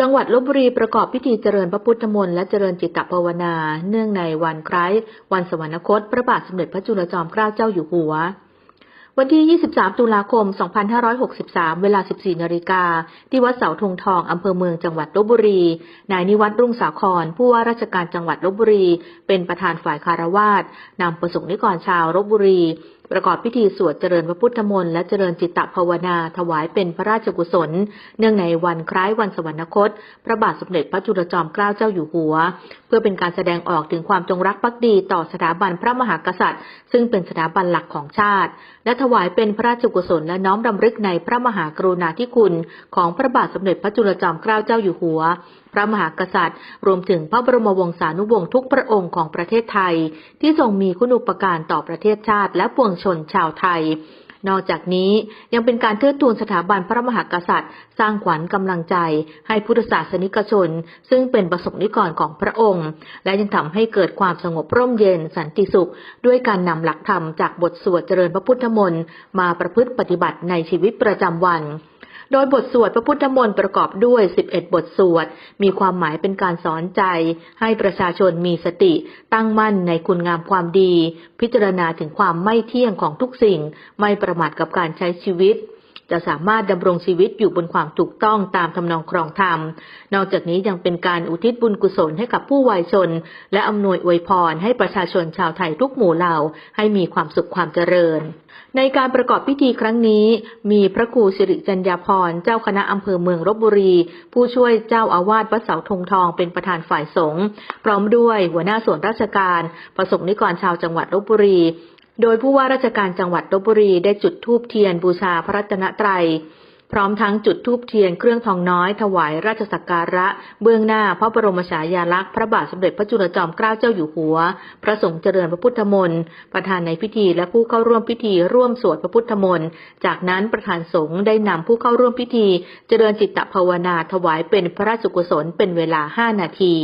จังหวัดลบบุรีประกอบพิธีเจริญพระพุทธมนต์และเจริญจิตตภาวนา เนื่องในวันคล้าย วันสวรรคต พระบาทสมเด็จพระจุลจอมเกล้าเจ้าอยู่หัว วันที่ 23 ตุลาคม 2563 เวลา 14 นาฬิกา ที่วัดเสาธงทอง อำเภอเมืองจังหวัดลบบุรี นายนิวัฒน์รุ่งสาคร ผู้ว่าราชการจังหวัดลบบุรี เป็นประธานฝ่ายคารวาสนำประสงค์นิกรชาวลบบุรี ประกอบพิธีสวดเจริญพระพุทธมนต์และเจริญจิตตภาวนาถวายเป็นพระราชกุศล เนื่องในวันคล้ายวันสวรรคต พระบาทสมเด็จพระจุลจอมเกล้าเจ้าอยู่หัว เพื่อเป็นการแสดงออกถึงความจงรักภักดีต่อสถาบันพระมหากษัตริย์ ซึ่งเป็นสถาบันหลักของชาติ และถวายเป็นพระราชกุศลและน้อมรำลึกในพระมหากรุณาธิคุณ ของพระบาทสมเด็จพระจุลจอมเกล้าเจ้าอยู่หัว พระมหากษัตริย์ รวมถึงพระบรมวงศานุวงศ์ทุกพระองค์ของประเทศไทย ที่ทรงมีคุณูปการต่อประเทศชาติและปวงชนชาวไทย นอกจากนี้ยังเป็นการเทิดทูนสถาบันพระมหากษัตริย์ สร้างขวัญกำลังใจ ให้พุทธศาสนิกชน ซึ่งเป็นประสบนิกรของพระองค์ และยังทำให้เกิดความสงบร่มเย็นสันติสุข ด้วยการนำหลักธรรมจากบทสวดเจริญพระพุทธมนต์มาประพฤติปฏิบัติในชีวิตประจำวัน โดยบทสวดพระพุทธมนต์ประกอบด้วย 11 บทสวด มีความหมายเป็นการสอนใจ ให้ประชาชนมีสติ ตั้งมั่นในคุณงามความดี พิจารณาถึงความไม่เที่ยงของทุกสิ่ง ไม่ประมาทกับการใช้ชีวิต จะสามารถดำรงชีวิตอยู่บนความถูกต้องตามทำนองครองธรรม นอกจากนี้ยังเป็นการอุทิศบุญกุศลให้กับผู้วายชน และอำนวยอวยพรให้ประชาชนชาวไทยทุกหมู่เหล่า ให้มีความสุขความเจริญ ในการประกอบพิธีครั้งนี้ มีพระครูสิริจัญญาพร เจ้าคณะอำเภอเมืองลบบุรี ผู้ช่วยเจ้าอาวาสวัดเสาธงทองเป็นประธานฝ่ายสงฆ์พร้อมด้วยหัวหน้าส่วนราชการ ประสงค์นิกรชาวจังหวัดลบบุรี โดยผู้ว่าราชการจังหวัดลบบุรีได้จุดธูปเทียนบูชาพระรัตนตรัย พร้อมทั้งจุดธูปเทียนเครื่องทองน้อยถวายราชสักการะ เบื้องหน้าพระบรมฉายาลักษณ์พระบาทสมเด็จพระจุลจอมเกล้าเจ้าอยู่หัว พระสงฆ์เจริญพระพุทธมนต์ประธานในพิธีและผู้เข้าร่วมพิธีร่วมสวดพระพุทธมนต์จากนั้นประธานสงฆ์ได้นำผู้เข้าร่วมพิธี เจริญจิตตภาวนาถวายเป็นพระราชกุศลเป็นเวลา5นาที